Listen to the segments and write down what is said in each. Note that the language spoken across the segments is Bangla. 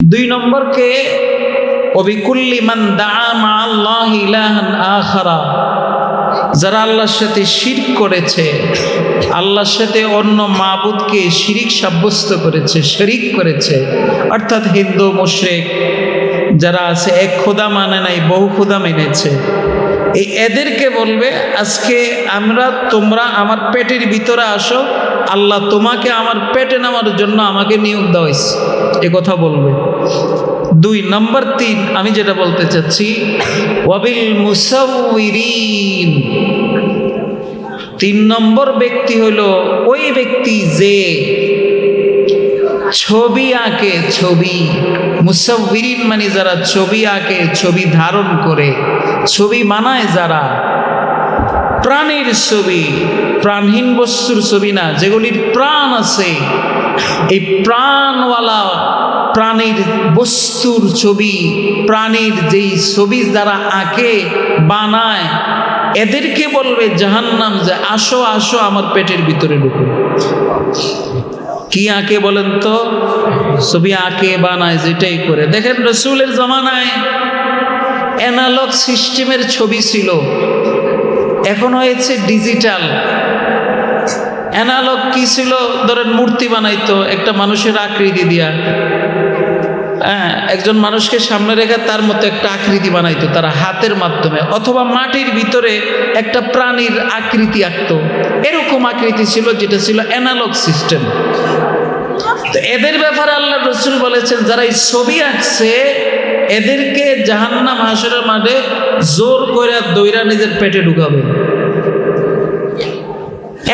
দুই নম্বরকে অবিকুল্লি মান আল্লাহ ইলাহান আখারা যারা আল্লাহর সাথে শিরক করেছে, আল্লাহর সাথে অন্য মাবুদকে শিরিক সাব্যস্ত করেছে, শরিক করেছে। অর্থাৎ হিন্দু, মুশরিক, যারা আছে, এক খোদা মানে নাই, বহু খোদা মেনেছে। এই এদেরকে বলবে, আজকে আমরা, তোমরা আমার পেটের ভিতরে আসো আল্লাহ তোমাকে আমার পেটে নামার জন্য আমাকে নিয়োগ দেওয়া হয়েছে। এ কথা বলবে। দুই, নম্বর তিন, আমি যেটা বলতে চাচ্ছি, ওয়াবিল মুসাউরিন তিন নম্বর ব্যক্তি হলো ওই ব্যক্তি যে ছবি আঁকে ছবি মুসাউরিন মানে যারা ছবি আঁকে, ছবি ধারণ করে, ছবি বানায় যারা প্রাণীর ছবি, প্রাণহীন বস্তুর ছবি না, যেগুলির প্রাণ আছে, এই প্রাণওয়ালা প্রাণীর বস্তুর ছবি, প্রাণীর যেই ছবি যারা আঁকে, বানায়, এদেরকে বলবে জাহান্নাম যে আসো আসো আমার পেটের ভিতরে ঢুকো। কি আঁকে বলেন তো? ছবি আঁকে, বানায়, যেটাই করে। দেখেন, রসুলের জমানায় অ্যানালগ সিস্টেমের ছবি ছিল। এখন হয়েছে ডিজিটাল অ্যানালগ কি ছিল? ধরেন মূর্তি বানাইতো, একটা মানুষের আকৃতি দিয়া। হ্যাঁ একজন মানুষকে সামনে রেখে তার মতো একটা আকৃতি বানাইতো, তারা হাতের মাধ্যমে। অথবা মাটির ভিতরে একটা প্রাণীর আকৃতি আঁকতো। এরকম আকৃতি ছিল, যেটা ছিল অ্যানালগ সিস্টেম তো এদের ব্যাপারে আল্লাহ রসুল বলেছেন, যারা এই ছবি আঁকছে এদেরকে জাহান্নাম হাসরের মাঠে জোর করে দইরা নিজের পেটে ঢুকাবে।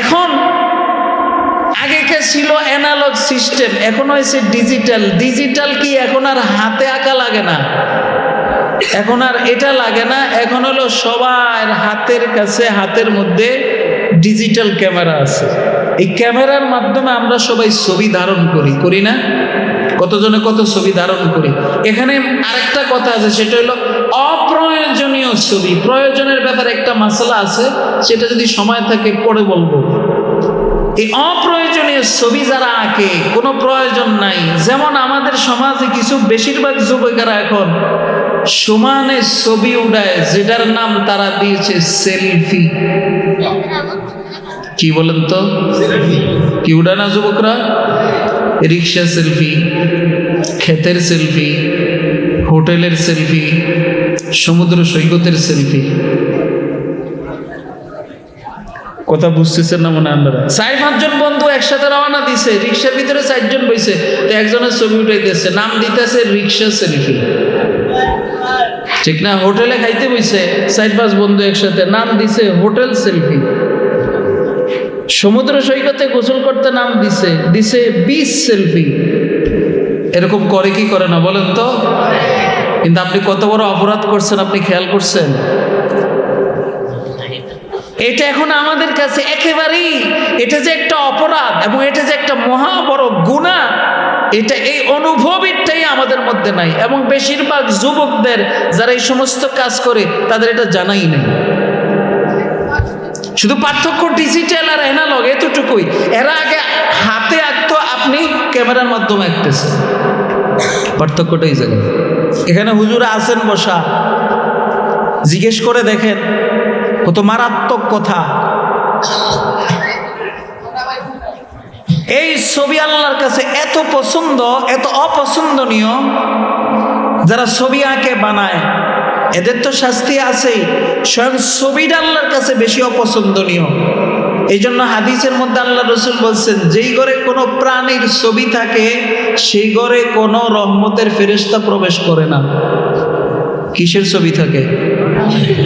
এখন আগেকে ছিল অ্যানালগ সিস্টেম এখন হয়েছে ডিজিটাল ডিজিটাল কি এখন আর হাতে আঁকা লাগে না। এখন আর এটা লাগে না, এখন হলো সবার হাতের কাছে, হাতের মধ্যে ডিজিটাল ক্যামেরা আছে। এই ক্যামেরার মাধ্যমে আমরা সবাই ছবি ধারণ করি করি না? কতজনে কত ছবি ধারণ করে। এখানে আরেকটা কথা আছে সেটা হলো অপ্রয়োজনীয় ছবি। প্রয়োজনের ব্যাপারে একটা মশলা আছে সেটা যদি সময় থাকে পরে বলব। এই অপ্রয়োজনীয় ছবি যারা আঁকে কোনো প্রয়োজন নাই। যেমন আমাদের সমাজে কিছু বেশিরভাগ যুবকেরা এখন সমানে ছবি উড়ায় যেটার নাম তারা দিয়েছে সেলফি। কি বলেন তো? কি উড়ায় না যুবকরা? রিক্সা সেলফি ক্ষেতের সেলফি হোটেলের সেলফি সমুদ্র সৈকতের সেলফি। কথা বুঝতেছেন না মনে আপনারা? চার পাঁচজন বন্ধু একসাথে রওনা দিছে রিক্সার ভিতরে চারজন বইছে তো একজনের ছবি উঠাই দিচ্ছে নাম দিতেছে রিক্সা সেলফি। ঠিক না? হোটেলে খাইতে বইছে চার পাঁচ বন্ধু একসাথে নাম দিছে হোটেল সেলফি। সমুদ্র সৈকতে গোসল করতে নাম দিছে দিছে বিচ সেলফি এরকম করে কি করে না বলেন তো? কিন্তু আপনি কত বড় অপরাধ করছেন, আপনি খেয়াল করছেন? এটা এখন আমাদের কাছে একেবারেই, এটা যে একটা অপরাধ এবং এটা যে একটা মহা বড় গুণা, এটা এই অনুভবটাই আমাদের মধ্যে নাই এবং বেশিরভাগ যুবকদের যারা এই সমস্ত কাজ করে, তাদের এটা জানাই নেই। শুধু পার্থক্য ডিজিটাল আর অ্যানালগ এতটুকুই। এরা আগে হাতে আঁকতো, আপনি ক্যামেরার মাধ্যমে আঁকতেছেন। পার্থক্যটাই জানি এখানে হুজুরা আছেন বসা। জিজ্ঞেস করে দেখেন, কত মারাত্মক কথা। এই ছবি আল্লাহর কাছে এত পছন্দ, এত অপছন্দনীয়, যারা ছবি আঁকে, বানায়। এদের তো শাস্তি আছেই। স্বয়ং ছবিটা আল্লাহর কাছে বেশি অপছন্দনীয়। এই জন্য হাদিসের মধ্যে আল্লাহ রসুল বলছেন, যেই ঘরে কোনো প্রাণীর ছবি থাকে, সেই ঘরে কোনো রহমতের ফেরেস্তা প্রবেশ করে না। কিসের ছবি থাকে?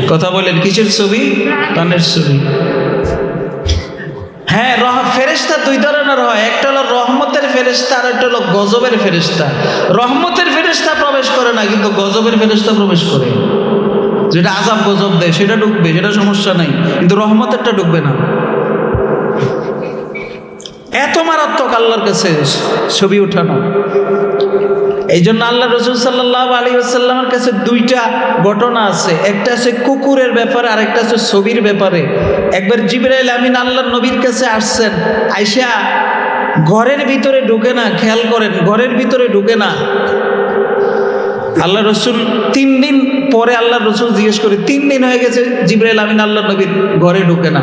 কথা বলেন, কিসের ছবি? প্রাণের ছবি। হ্যাঁ ফেরেস্তা দুই ধরনের হয়। একটা হলো রহমতের ফেরেস্তা আর একটা হলো গজবের ফেরেস্তা রহমতের ফেরেস্তা প্রবেশ করে না, কিন্তু গজবের ফেরেস্তা প্রবেশ করে। যেটা আজাব গজব দেয়, সেটা ঢুকবে সেটা সমস্যা নাই, কিন্তু রহমতেরটা ঢুকবে না। এত মারাত্মক আল্লাহর কাছে ছবি উঠানো এই জন্য আল্লাহ রসুল সাল্লাহ আলী আসাল্লামের কাছে দুইটা ঘটনা আছে। একটা আছে কুকুরের ব্যাপারে আর একটা আছে ছবির ব্যাপারে। একবার জিবরাইল আমিন আল্লাহ নবীর কাছে আসছেন আইসা ঘরের ভিতরে ঢুকে না, খেয়াল করেন, ঘরের ভিতরে ঢুকে না। আল্লাহ রসুল তিন দিন পরে আল্লাহ রসুল জিজ্ঞেস করে, তিন দিন হয়ে গেছে জিব্রাইল আমিন, আল্লাহ নবীর ঘরে ঢুকে না।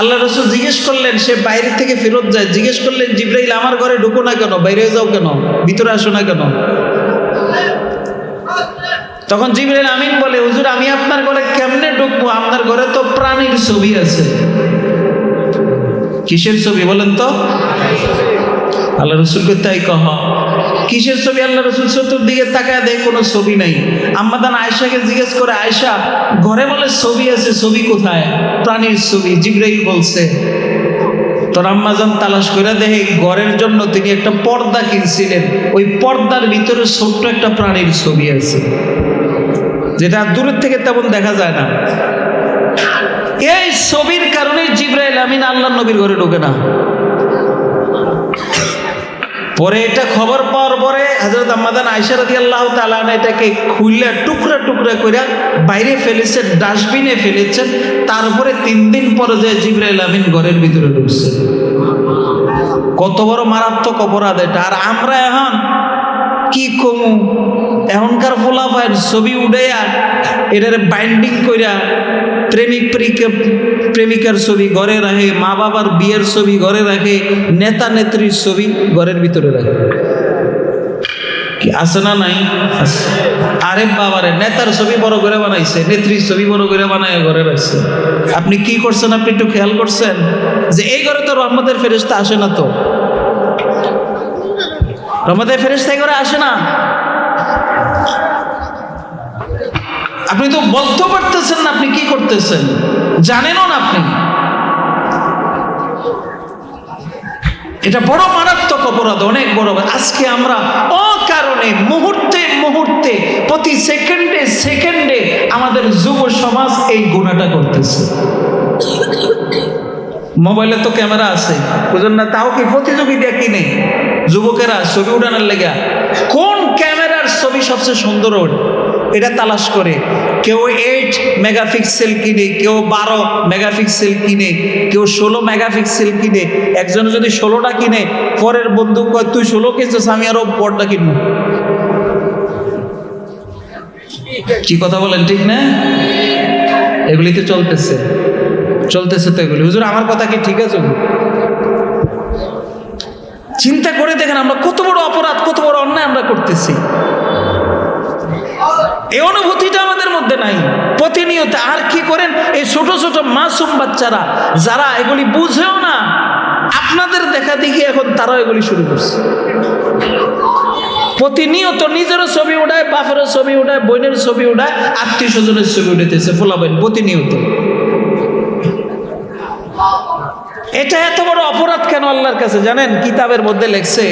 আল্লাহ রসুল জিজ্ঞেস করলেন, সে বাইরে থেকে ফেরত যায়, জিজ্ঞেস করলেন, জিব্রাইল আমার ঘরে ঢুকো না কেন? বাইরে যাও কেন? ভিতরে আসো না কেন? তখন জিবরাইল আমিন বলে, হুজুর, আমি আপনার ঘরে কেমনে ঢুকবো? আপনার ঘরে তো প্রাণীর ছবি আছে। কিসের ছবি বলেন তো? আল্লাহ রসুলকে তাই কহ, কিসের ছবি? আল্লাহ রসুল চতুর্দিকে তাকায় দেয়, কোনো ছবি নাই। আম্মাদান আয়সাকে জিজ্ঞেস করে আয়সা ঘরে বলে ছবি আছে, ছবি কোথায়? প্রাণীর ছবি, জিব্রাইল বলছে। তোর আম্মাজান তালাশ করে দেখে ঘরের জন্য তিনি একটা পর্দা কিনছিলেন। ওই পর্দার ভিতরে ছোট্ট একটা প্রাণীর ছবি আছে। যেটা দূরের থেকে তেমন দেখা যায় না। এই ছবির আল্লাহ নবীর ঘরে ঢোকে না। পরে এটা খবর পাওয়ার পরে হজরত আম্মাদান আয়সা রাদি আল্লাহ তালান এটাকে খুললে টুকরা টুকরা করে বাইরে ফেলেছেন ডাস্টবিনে ফেলেছেন তারপরে তিন দিন পরে যে জিব্রাইল আমিন ঘরের ভিতরে ঢুকছে। কত বড় মারাত্মক অপরাধ এটা। আর আমরা এখন কি কমু? এখনকার ফোলাফাইন ছবি উড়াইয়া এটারে বাইন্ডিং কইরা প্রেমিক প্রেমিকা প্রেমিকার ছবি ঘরে রাখে, মা বাবার বিয়ের ছবি ঘরে রাখে, নেতা নেত্রীর ছবি ঘরের ভিতরে রাখে। আছে না নাই। আরে বাবারে, নেতার ছবি বড় করে বানাইছে, নেত্রীর ছবি বড় করে বানায় ঘরে রাখছে। আপনি কি করছেন? আপনি একটু খেয়াল করছেন? যে এই ঘরে তো রহমতের ফেরিস্তা আসে না তো। রহমতের ফেরিস্তা এই ঘরে আসে না? আপনি তো বলতে পারতেছেন না আপনি কি করতেছেন। জানেনও না আপনি। এটা বড় মারাত্মক অপরাধ, অনেক বড় আজকে আমরা অকারণে, মুহূর্তে মুহূর্তে, প্রতি সেকেন্ডে সেকেন্ডে আমাদের যুব সমাজ এই গুণাটা করতেছে। মোবাইলে তো ক্যামেরা আছে। বুঝলেন না, তাও কি প্রতিযোগিতা কি নেই? যুবকেরা, ছবি উঠানোর লেগা। কোন ক্যামেরার ছবি সবচেয়ে সুন্দর এটা তালাশ করে। কেউ এইট মেগাপিক্সেল কিনে, কেউ বারো মেগাপিক্সেল কিনে, কেউ ষোলো মেগাপিক্সেল কিনে, একজন যদি ষোলোটা কিনে, পরের বন্ধু কয়, তুই ষোলো কিনছিস, আমি আরও বড়টা কিনবো। কি কথা বলেন, ঠিক না? এগুলি তো চলতেছে। চলতেছে তো এগুলি। হুজুর, আমার কথা কি ঠিক আছে? চিন্তা করে দেখেন, আমরা কত বড় অপরাধ, কত বড় অন্যায় আমরা করতেছি। এই অনুভূতিটা আমাদের মধ্যে নাই। প্রতিনিয়ত আর কি করেন? এই ছোট ছোট মাসুম বাচ্চারা, যারা এগুলি বুঝেও না, আপনাদের দেখা দেখি এখন তারা এগুলি শুরু করছে। প্রতিনিয়ত নিজেরও ছবি উঠায়, বাপেরও ছবি উঠায় বোনের ছবি উঠায় আত্মীয় স্বজনের ছবি উঠাইতেছে ফোলাবেন প্রতিনিয়ত। এটা এত বড় অপরাধ কেন আল্লাহর কাছে? জানেন, কিতাবের মধ্যে লেখছে,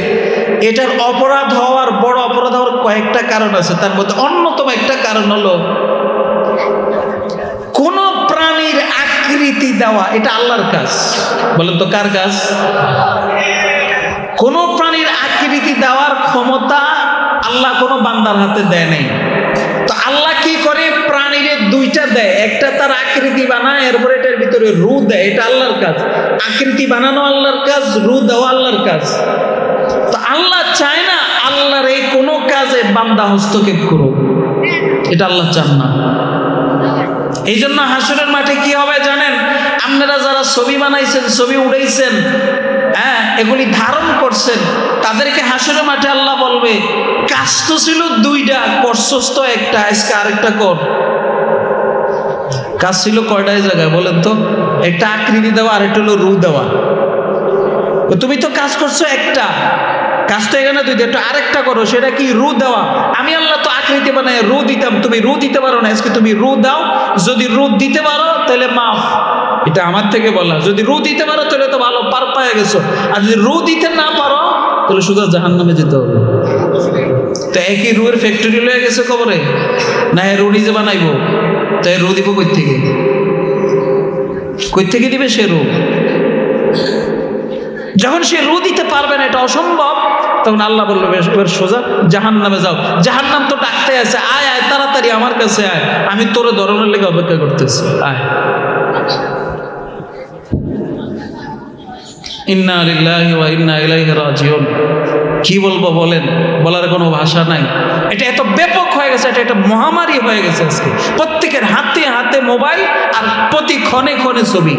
এটার অপরাধ হওয়ার বড় অপরাধ হওয়ার কয়েকটা কারণ আছে। তার মধ্যে অন্যতম একটা কারণ হলো, কোন প্রাণীর আকৃতি দেওয়া, এটা আল্লাহর কাজ। বলেন তো কার কাজ? কোন প্রাণীর আকৃতি দেওয়ার ক্ষমতা আল্লাহ কোনো বান্দার হাতে দেয় নাই। তো আল্লাহ কি করে প্রাণীরে দুইটা দেয়? একটা তার আকৃতি বানায় ভিতরে রু দেয়, এটা আল্লাহর কাজ। আকৃতি বানানো আল্লাহর কাজ, রু দেওয়া আল্লাহর কাজ। তো আল্লাহ চায় না আল্লাহর এই কোনো কাজে বান্দা হস্তক্ষেপ করুক। এটা আল্লাহ চান না। এই জন্য হাসরের মাঠে কি হবে জানেন? আপনারা যারা ছবি বানাইছেন, ছবি উড়াইছেন হ্যাঁ এগুলি ধারণ করছেন, তাদেরকে হাসরের মাঠে আল্লাহ বলবে, কাজ তো ছিল দুইটা, করছস একটা, আজকে আরেকটা কর। কাজ ছিল কয়টায় জায়গায় বলেন তো? একটা আকৃতি দেওয়া আর একটা হলো রু দেওয়া। তুমি তো কাজ করছ একটা। কাজ তো এখানে দুই একটা আরেকটা করো, সেটা কি রু দেওয়া? আমি আল্লাহ তো আকৃতি বানায় রু দিতাম। তুমি রু দিতে পারো না, আজকে তুমি রু দাও। যদি রু দিতে পারো, তাহলে মাফ। এটা আমার থেকে বলা। যদি রু দিতে পারো, তাহলে তো ভালো, পার পায়ে গেছো। আর যদি রু দিতে না পারো, তাহলে শুধু জাহান নামে যেতে হবে। তো একই রুয়ের ফ্যাক্টরি লয়ে গেছে খবরে? না হ্যাঁ রু নিজে বানাইবো? তাই রু দিব কই থেকে? কই থেকে দিবে সে রু যখন সে রু দিতে পারবে না, এটা অসম্ভব। তখন আল্লাহ বলল এবার সোজা জাহান নামে যাও। জাহান নাম তো ডাকতে আছে, আয় আয়, তাড়াতাড়ি আমার কাছে আয়। আমি তোর ধরনের লেগে অপেক্ষা করতেছি। আয়। ইন্না লিল্লাহি ওয়া ইন্না ইলাইহি রাজিউন। কি বলব বলেন? বলার কোনো ভাষা নাই। এটা এত ব্যাপক হয়ে গেছে এটা একটা মহামারী হয়ে গেছে আজকে। প্রত্যেকের হাতে হাতে মোবাইল আর প্রতি ক্ষণে ক্ষণে ছবি।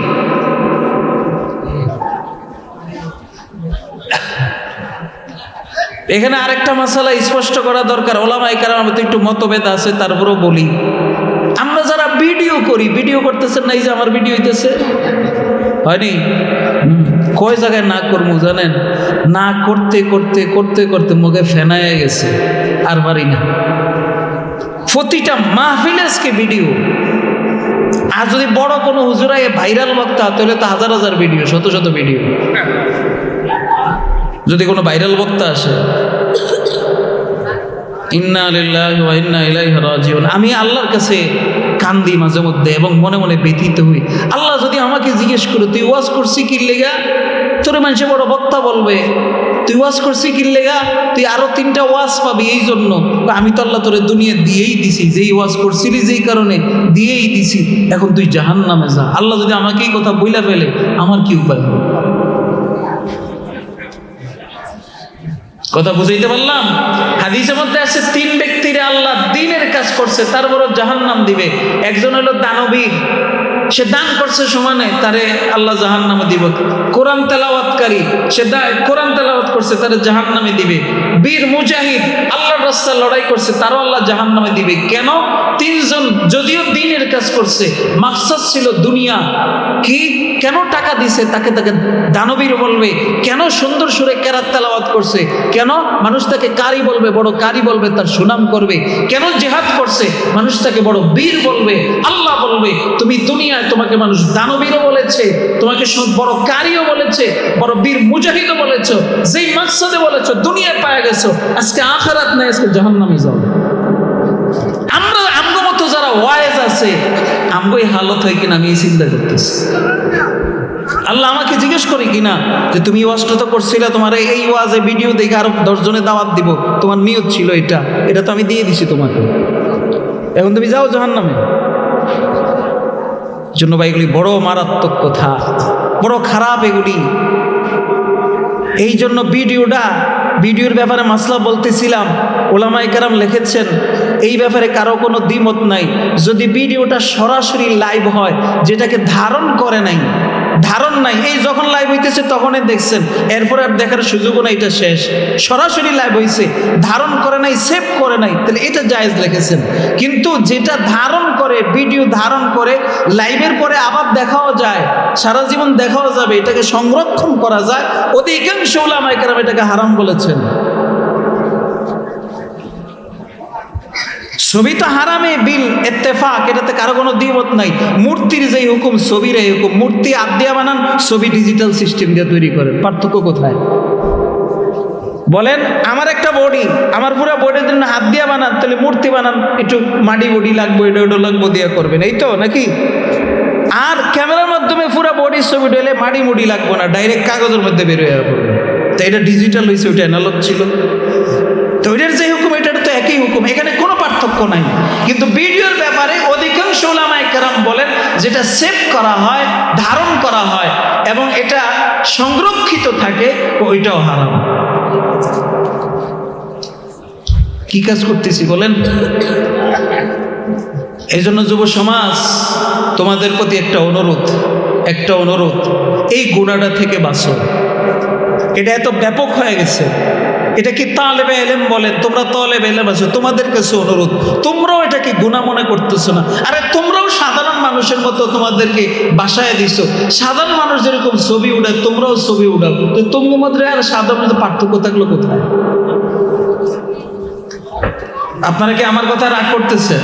এখানে আরেকটা মশালা স্পষ্ট করা দরকার। ওলামাই কারণ আমাদের একটু মতভেদ আছে তারপরেও বলি। আমরা যারা ভিডিও করি ভিডিও করতেছেন না এই যে আমার ভিডিও হইতেছে? হয়নি? হুম, কয় জায়গায় না করব জানেন? না করতে করতে করতে করতে মুখে ফেনায় গেছে, আর পারি না। প্রতিটা মাহফিলে আজকে ভিডিও। আর যদি বড় কোনো হুজুরায় ভাইরাল বক্তা, তাহলে তো হাজার হাজার ভিডিও, শত শত ভিডিও। যদি কোনো ভাইরাল বক্তা আসে, ইন্না লিল্লাহি ওয়া ইন্না ইলাইহি রাজিউন আমি আল্লাহর কাছে কান্দি মাঝে মধ্যে এবং মনে মনে ব্যথিত হই। আল্লাহ যদি আমাকে জিজ্ঞেস করে, তুই ওয়াজ করছি কি লেগা? তোর মানুষে বড় বক্তা বলবে, তুই ওয়াজ করছি কি লেগা? তুই আরও তিনটা ওয়াজ পাবি এই জন্য আমি তো আল্লাহ তোরে দুনিয়া দিয়েই দিছি, যেই ওয়াজ করছিলি যেই কারণে দিয়েই দিছি। এখন তুই জাহান নামে যা। আল্লাহ যদি আমাকে এই কথা বইলা ফেলে, আমার কি উপায় হবে? কথা বুঝাইতে পারলাম? হাদিসের মধ্যে আছে, তিন ব্যক্তির আল্লাহ দিনের কাজ করছে তার বড় জাহান নাম দিবে। একজন হলো দানবীর সে দান করছে সমানে, তারে আল্লাহ জাহান নামে দিব। কোরআন তেলাওয়াতকারী, সে কোরআন তেলাওয়াত করছে, তারে জাহান নামে দিবে। বীর মুজাহিদ রাস্তায় লড়াই করছে, তারও আল্লাহ জাহান নামে দিবে। কেন? তিনজন যদিও দিনের কাজ করছে, মাকসাদ ছিল দুনিয়া। কি? কেন টাকা দিছে? তাকে তাকে দানবীর বলবে। কেন সুন্দর সুরে কেরাত তেলাওয়াত করছে? কেন মানুষ তাকে কারি বলবে, বড় কারি বলবে, তার সুনাম করবে। কেন জেহাদ করছে? মানুষ তাকে বড় বীর বলবে, আল্লাহ বলবে, তুমি দুনিয়ায় তোমাকে মানুষ দানবীরও বলেছে, তোমাকে বড় কারিও বলেছে, বড় বীর মুজাহিদও বলেছ, যেই মাকসাদে বলেছ, দুনিয়ায় পায়ে গেছো, আজকে আখারাত নাই আজকে জাহান্নামে যাও আমরা আমগো মতো যারা ওয়াইজ আছে হালত হয় কিনা আমি চিন্তা করতেছি। আল্লাহ আমাকে জিজ্ঞেস করি কিনা যে তুমি করছিলে? তোমার এই- ওয়াজে ভিডিও দেখে আরও দশজনে দাওয়াত দিব। তোমার নিয়ত ছিল এটা। এটা তো আমি দিয়ে দিছি তোমাকে। এখন তুমি যাও জাহান নামে জন্য ভাই, এগুলি বড় মারাত্মক কথা। বড় খারাপ এগুলি। এই জন্য ভিডিওটা ভিডিওর ব্যাপারে মাসলা বলতেছিলাম। ওলামাই কারাম লিখেছেন, এই ব্যাপারে কারও কোনো দ্বিমত নাই। যদি ভিডিওটা সরাসরি লাইভ হয়, যেটাকে ধারণ করে নাই, ধারণ নাই, এই যখন লাইভ হইতেছে তখনই দেখছেন, এরপরে আর দেখার সুযোগও নাই, এটা শেষ। সরাসরি লাইভ হইছে, ধারণ করে নাই, সেভ করে নাই, তাহলে এটা জায়েজ লিখেছেন। কিন্তু যেটা ধারণ করে, ভিডিও ধারণ করে, লাইভের পরে আবার দেখাও যায়, সারা জীবন দেখাও যাবে, এটাকে সংরক্ষণ করা যায়, অধিকাংশ ওলামাইকার এটাকে হারাম বলেছেন। ছবি তো হারামে, বিল এত্তেফাক এটাতে কারও কোনো দ্বিমত নাই। মূর্তির যেই হুকুম, ছবির এই হুকুম, মূর্তি আদ দিয়া বানান, ছবি ডিজিটাল সিস্টেম দিয়ে তৈরি করেন। পার্থক্য কোথায়? বলেন, আমার একটা বডি আমার পুরো বডির জন্য হাত দিয়া বানান, তাহলে মূর্তি বানান, একটু মাটি বডি লাগবে এটা ওটা লাগবো, দিয়ে করবেন, এই তো নাকি? আর ক্যামেরার মাধ্যমে পুরো বডির ছবি ঢেলে মাটি মুডি লাগবো না ডাইরেক্ট কাগজের মধ্যে বের হয়ে পড়বে তো এটা ডিজিটাল হয়েছে ওইটা অ্যানালগ ছিল। পার্থক্য নাই। কিন্তু ভিডিওর ব্যাপারে অধিকাংশ ওলামায় কেরাম বলেন, যেটা সেভ করা হয়, ধারণ করা হয় এবং এটা সংরক্ষিত থাকে, ওইটাও হারাম। কি কাজ করতেছি বলেন? এই জন্য যুব সমাজ, তোমাদের প্রতি একটা অনুরোধ একটা অনুরোধ, এই গুণাটা থেকে বাঁচো। এটা এত ব্যাপক হয়ে গেছে। এটা কি তালেবে এলেম বলে? তোমরা তলেবে এলেম আছো, তোমাদের কাছে অনুরোধ। তোমরাও এটাকে গুণা মনে করতেছো না। আরে তোমরাও সাধারণ মানুষের মতো তোমাদেরকে বাসায় দিছো। সাধারণ মানুষ যেরকম ছবি উঠায়, তোমরাও ছবি উড়াও তো তোমার মধ্যে আর সাধারণ পার্থক্য থাকল কোথায়? আপনারা কি আমার কথা রাগ করতেছেন?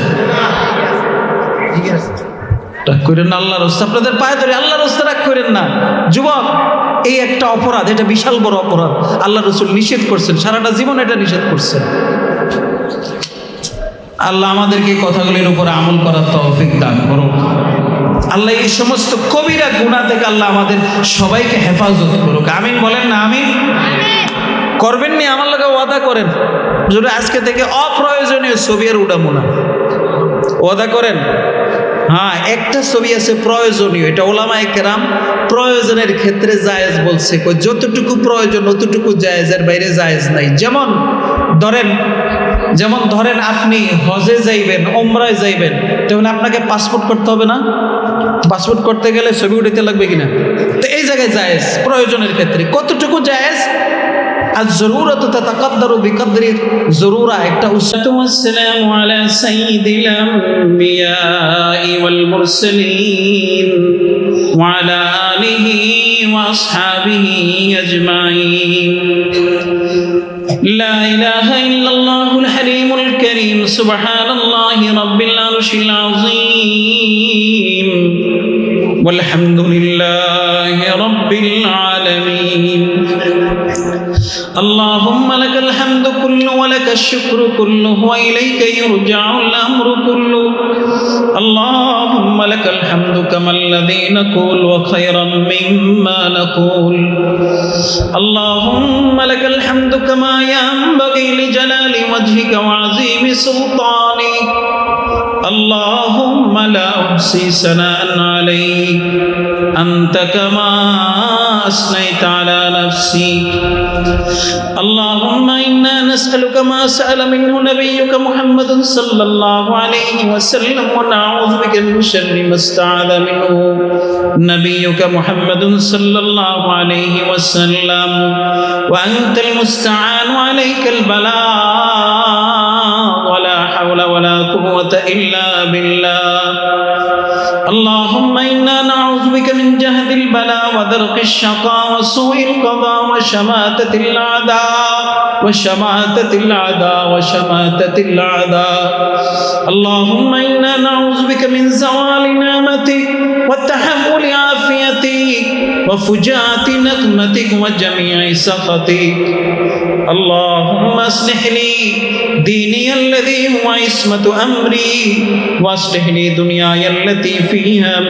রাগ করেন না, আল্লাহর আপনাদের পায়ে ধরে আল্লাহর রাস্তা রাগ করেন না। যুবক, এই একটা অপরাধ, এটা বিশাল বড় অপরাধ। আল্লাহ রসুল নিষেধ করছেন, সারাটা জীবন এটা নিষেধ করছেন। আল্লাহ আমাদেরকে কথাগুলির উপর আমল করার তৌফিক দান করুন আল্লাহ এই সমস্ত কবিরা গুণা থেকে আল্লাহ আমাদের সবাইকে হেফাজত করুক। আমিন বলেন না, আমিন? করবেন নি, আমার লোকে ওয়াদা করেন। যদি আজকে থেকে অপ্রয়োজনীয় ছবি আর না ওয়াদা করেন? হ্যাঁ একটা ছবি আছে প্রয়োজনীয়, এটা ওলামা একরাম প্রয়োজনের ক্ষেত্রে জায়েজ বলছে। যতটুকু প্রয়োজন, অতটুকু জায়েজের বাইরে জায়েজ নাই। যেমন ধরেন যেমন ধরেন আপনি হজে যাইবেন ওমরায় যাইবেন, তখন আপনাকে পাসপোর্ট করতে হবে না? পাসপোর্ট করতে গেলে ছবি উঠাতে লাগবে কিনা? তো এই জায়গায় জায়েজ, প্রয়োজনের ক্ষেত্রে। কতটুকু জায়েজ? আর জরুরত তাকাদ্দার বিকদ্রি জরুরা একটা উৎসাহ والسلام على سيد الأنبياء والمرسلين وعلى آله وأصحابه أجمعين لا إله إلا الله الحليم الكريم سبحان الله رب العرش العظيم والحمد لله رب العالمين اللهم لك الحمد كله ولك الشكر كله وإليك يرجع الأمر كله. اللهم لك الحمد كما الذي نقول وخيرا مما نقول. اللهم لك الحمد كما ينبغي لجلال وجهك وعظيم سلطانك اللهم لا أحصي ثناء عليك. أنت كما أثنيت على نفسي. اللهم إنا نسألك ما سأل منه نبيك محمد صلى الله عليه وسلم ونعوذ بك من شر ما استعاذ منه نبيك محمد صلى الله عليه وسلم. وأنت المستعان عليك البلاء ولا حول ولا قوة إلا بالله. اللهم ودرك الشقاء وسوء القضاء وشماتة الأعداء وشماتة الأعداء وشماتة الأعداء. اللهم إنا نعوذ بك من زوال نعمتك وتحمل عافيتك وفجاءة نقمتك وجميع سخطك. اللهم اصلح لي ديني الذي هو عصمة أمري واصلح لي دنياي التي فيها